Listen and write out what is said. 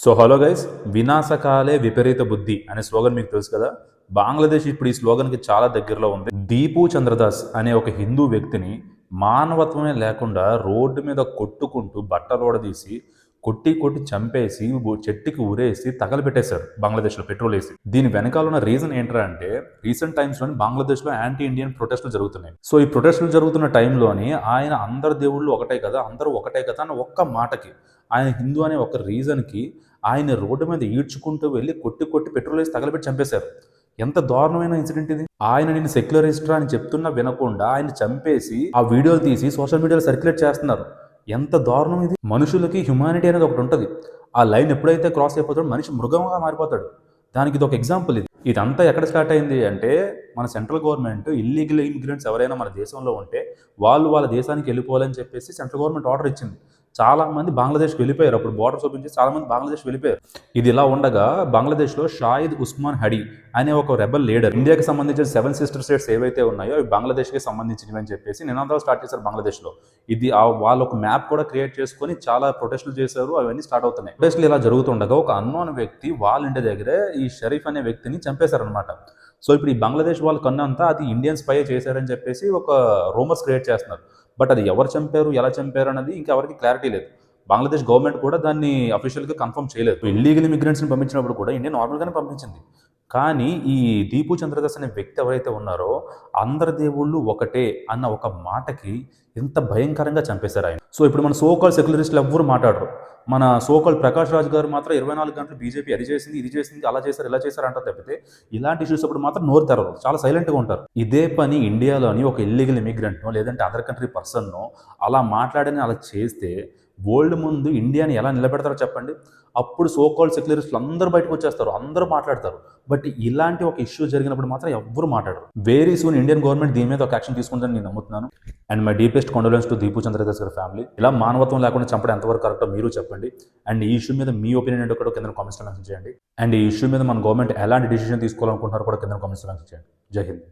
So hello guys వినాశకాలే విపరీత బుద్ధి అనే స్లోగన్ మీకు తెలుసు కదా? బంగ్లాదేశ్ ఇప్పుడు ఈ స్లోగన్కి చాలా దగ్గరలో ఉంది. దీపు చంద్రదాస్ అనే ఒక హిందూ వ్యక్తిని మానవత్వమే లేకుండా రోడ్డు మీద కొట్టుకుంటూ బట్టలు ఓడదీసి కొట్టి కొట్టి చంపేసి చెట్టుకి ఉరేసి తగలబెట్టేశారు బంగ్లాదేశ్లో పెట్రోల్ వేసి. దీని వెనకాల ఉన్న రీజన్ ఏంటంటే అంటే రీసెంట్ టైమ్స్లో బంగ్లాదేశ్లో యాంటీ ఇండియన్ ప్రొటెస్టులు జరుగుతున్నాయి. సో ఈ ప్రొటెస్టులు జరుగుతున్న టైంలోని ఆయన అందరు దేవుళ్ళు ఒకటే కదా అందరూ ఒకటే కదా అని ఒక్క మాటకి ఆయన హిందూ అనే ఒక రీజన్కి ఆయన రోడ్డు మీద ఈడ్చుకుంటూ వెళ్ళి కొట్టి కొట్టి పెట్రోల్ వేసి తగలబెట్టి చంపేశారు. ఎంత దారుణమైన ఇన్సిడెంట్ ఇది? ఆయన నేను సెక్యులరిస్ట్రా అని చెప్తున్నా వినకుండా ఆయన చంపేసి ఆ వీడియోలు తీసి సోషల్ మీడియాలో సర్క్యులేట్ చేస్తున్నారు. ఎంత దారుణం ఇది? మనుషులకి హ్యుమానిటీ అనేది ఒకటి ఉంటుంది. ఆ లైన్ ఎప్పుడైతే క్రాస్ అయిపోతాడో మనిషి మృగంగా మారిపోతాడు. దానికి ఇది ఒక ఎగ్జాంపుల్ ఇది. ఇదంతా ఎక్కడ స్టార్ట్ అయింది అంటే మన సెంట్రల్ గవర్నమెంట్ ఇల్లీగల్ ఇమిగ్రెంట్స్ ఎవరైనా మన దేశంలో ఉంటే వాళ్ళు వాళ్ళ దేశానికి వెళ్ళిపోవాలని చెప్పేసి సెంట్రల్ గవర్నమెంట్ ఆర్డర్ ఇచ్చింది. చాలా మంది బంగ్లాదేశ్కి వెళ్ళిపోయారు. అప్పుడు బార్డర్స్ ఓపెన్ చేసి బంగ్లాదేశ్ వెళ్ళిపోయారు. ఇది ఇలా ఉండగా బంగ్లాదేశ్లో షాయిద్ ఉస్మాన్ హడి అనే ఒక రెబల్ లీడర్ ఇండియాకి సంబంధించిన సెవెన్ సిస్టర్ స్టేట్స్ ఏవైతే ఉన్నాయో అవి బంగ్లాదేశ్కి సంబంధించినవి అని చెప్పేసి నినాదాలు స్టార్ట్ చేశారు బంగ్లాదేశ్లో. ఇది ఆ వాళ్ళు ఒక మ్యాప్ కూడా క్రియేట్ చేసుకొని చాలా ప్రొటెస్టులు చేశారు. అవన్నీ స్టార్ట్ అవుతున్నాయి. ప్రొటెస్టులు ఇలా జరుగుతుండగా ఒక అన్నోన్ వ్యక్తి వాళ్ళ ఇంటి దగ్గరే ఈ షరీఫ్ అనే వ్యక్తిని చంపేశారనమాట సో ఇప్పుడు ఈ బంగ్లాదేశ్ వాళ్ళ కన్నంతా అది ఇండియన్ స్పై చేశారని చెప్పేసి ఒక రూమర్స్ క్రియేట్ చేస్తున్నారు. బట్ అది ఎవరు చంపారు ఎలా చంపారు అనేది ఇంకా ఎవరికి క్లారిటీ లేదు. బంగ్లాదేశ్ గవర్నమెంట్ కూడా దాన్ని అఫీషియల్గా కన్ఫర్మ్ చేయలేదు. ఇల్లీగల్ ఇమిగ్రెంట్స్ని పంపించినప్పుడు కూడా ఇండియా నార్మల్గానే పంపించింది. కానీ ఈ దీపు చంద్రదాస్ అనే వ్యక్తి ఎవరైతే ఉన్నారో అందరి దేవుళ్ళు ఒకటే అన్న ఒక మాటకి ఎంత భయంకరంగా చంపేశారు ఆయన. సో ఇప్పుడు మన సోకాల్ సెక్యులరిస్టులు ఎవ్వరు మాట్లాడరు. మన సోకాల్ ప్రకాష్ రాజ్ గారు మాత్రం ఇరవై నాలుగు గంటలు బీజేపీ అది చేసింది ఇది చేసింది అలా చేశారు ఇలా చేశారు అంటారు తప్పితే ఇలాంటి ఇష్యూస్ అప్పుడు మాత్రం నోరు తెరవరు చాలా సైలెంట్గా ఉంటారు. ఇదే పని ఇండియాలోని ఒక ఇల్లీగల్ ఇమిగ్రెంట్నో లేదంటే అదర్ కంట్రీ పర్సన్నో అలా మాట్లాడని అలా చేస్తే వరల్డ్ ముందు ఇండియాని ఎలా నిలబెడతారో చెప్పండి. అప్పుడు సోకాల్ సెక్యులరిస్టులు అందరూ బయటకు వచ్చేస్తారు అందరూ మాట్లాడతారు. బట్ ఇలాంటి ఒక ఇష్యూ జరిగినప్పుడు మాత్రం ఎవ్వరు మాట్లాడరు. వెరీ సూన్ ఇండియన్ గవర్నమెంట్ దీని మీద ఒక యాక్షన్ తీసుకుందని నేను నమ్ముతున్నాను. And my deepest condolence to Deepu Chandradas గారి ఫ్యామిలీ ఇలా మానవత్వం లేకుండా చంపడం ఎంతవరకు కరెక్టో మీరు చెప్పండి. అండ్ ఈ ఇష్యూ మీద మీ ఒపీనియన్ ఏంటో కూడా కింద కామెంట్స్లో మెన్షన్ చేయండి. అండ్ ఈ ఇష్యూ మీద మన గవర్నమెంట్ ఎలాంటి డిసిషన్ తీసుకోవాలనుకుంటున్నారో కూడా కింద కామెంట్స్లో మెన్షన్ చేయండి. జై హింద్.